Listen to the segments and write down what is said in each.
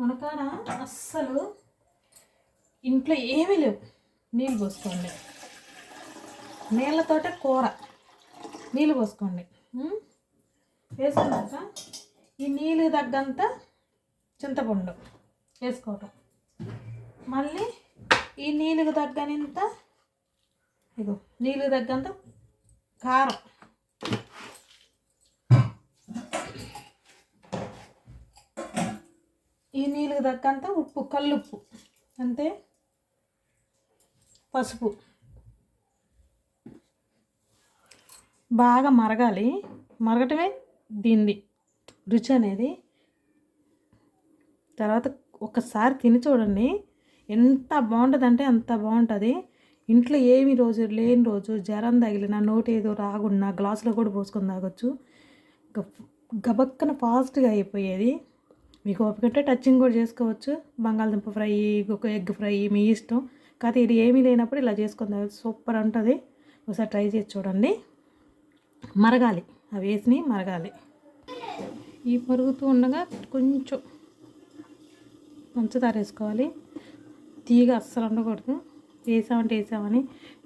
మనకాడ అస్సలు ఇంట్లో ఏమీ లేవు. నీళ్ళు పోసుకోండి. నీళ్ళతోటే కూర. నీళ్ళు పోసుకోండి. వేసుకున్నాక ఈ నీళ్ళు తగ్గంత చింతపండు వేసుకోవటం. మళ్ళీ ఈ నీళ్ళకు తగ్గనింత ఇదో నీళ్ళు తగ్గంత కారం. ఈ నీళ్ళకి తగ్గంత ఉప్పు కల్లుప్పు అంతే? పసుపు. బాగా మరగాలి. మరగటమే దీన్ని రుచి అనేది తర్వాత ఒకసారి తిని చూడండి. ఎంత బాగుంటుందంటే అంత బాగుంటుంది. ఇంట్లో ఏమి రోజు లేని రోజు జ్వరం తగిలిన నోటి ఏదో రాగున్నా గ్లాసులో కూడా పోసుకొని తాగొచ్చు. గబక్కన ఫాస్ట్గా అయిపోయేది. మీకు ఓపికంటే టచ్చింగ్ కూడా చేసుకోవచ్చు. బంగాళదుంప ఫ్రై ఒక ఎగ్ ఫ్రై మీ ఇష్టం. కాకపోతే ఇది ఏమీ లేనప్పుడు ఇలా చేసుకుందాం. సూపర్ ఉంటుంది. ఒకసారి ట్రై చేసి చూడండి. మరగాలి. అవి వేసి మరగాలి. ఈ మరుగుతూ ఉండగా కొంచెం పంచదార వేసుకోవాలి. తీగ అస్సలు ఉండకూడదు. వేసామంటే వేసామని.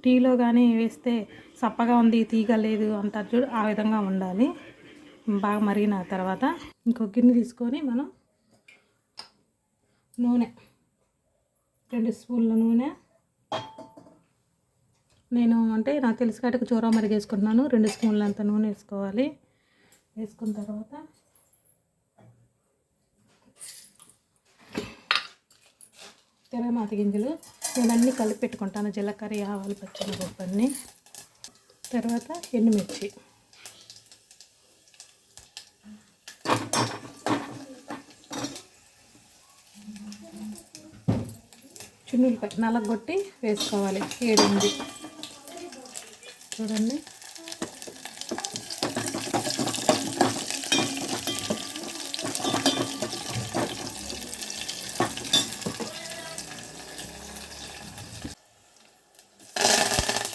టీలో కానీ వేస్తే సప్పగా ఉంది తీగ లేదు అంటారు చూడు ఆ విధంగా ఉండాలి. బాగా మరిగిన తర్వాత ఇంకో గిన్నె తీసుకొని మనం నూనె. రెండు స్పూన్ల నూనె. నేను అంటే నాకు తెలిసి కాటికి చూర మరిగేసుకుంటున్నాను. రెండు స్పూన్లు అంత నూనె వేసుకోవాలి. వేసుకున్న తర్వాత తెరమాత గింజలు నేను అన్నీ కలిపి పెట్టుకుంటాను. జీలకర్ర ఆవాలు పచ్చిమిరపప్పు అన్నీ. తర్వాత ఎండుమిర్చి. చున్నులపై నలగొట్టి వేసుకోవాలి. ఏడింది. చూడండి.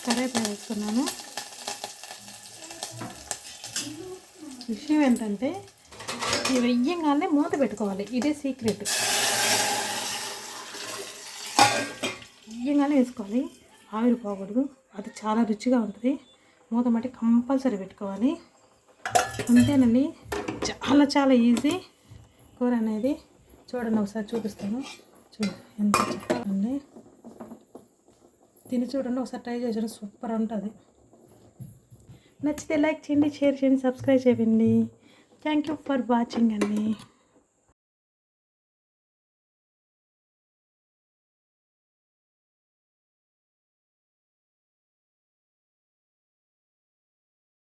కరేపా వేసుకున్నాను. విషయం ఏంటంటే ఇవి వెయ్యంగానే మూత పెట్టుకోవాలి. ఇదే సీక్రెట్. వెయ్యంగానే వేసుకోవాలి. ఆవిరి పోకూడదు. అది చాలా రుచిగా ఉంటుంది. మూత మట్టి కంపల్సరీ పెట్టుకోవాలి. అంతేనండి. చాలా చాలా ఈజీ కూర అనేది. చూడండి ఒకసారి చూపిస్తాను. చూ ఎంత చెప్పాలండి తిని చూడండి ఒకసారి ట్రై చేసి సూపర్ ఉంటుంది. నచ్చితే లైక్ చేయండి షేర్ చేయండి సబ్స్క్రైబ్ చేయండి. థ్యాంక్ యూ ఫర్ వాచింగ్ అండి.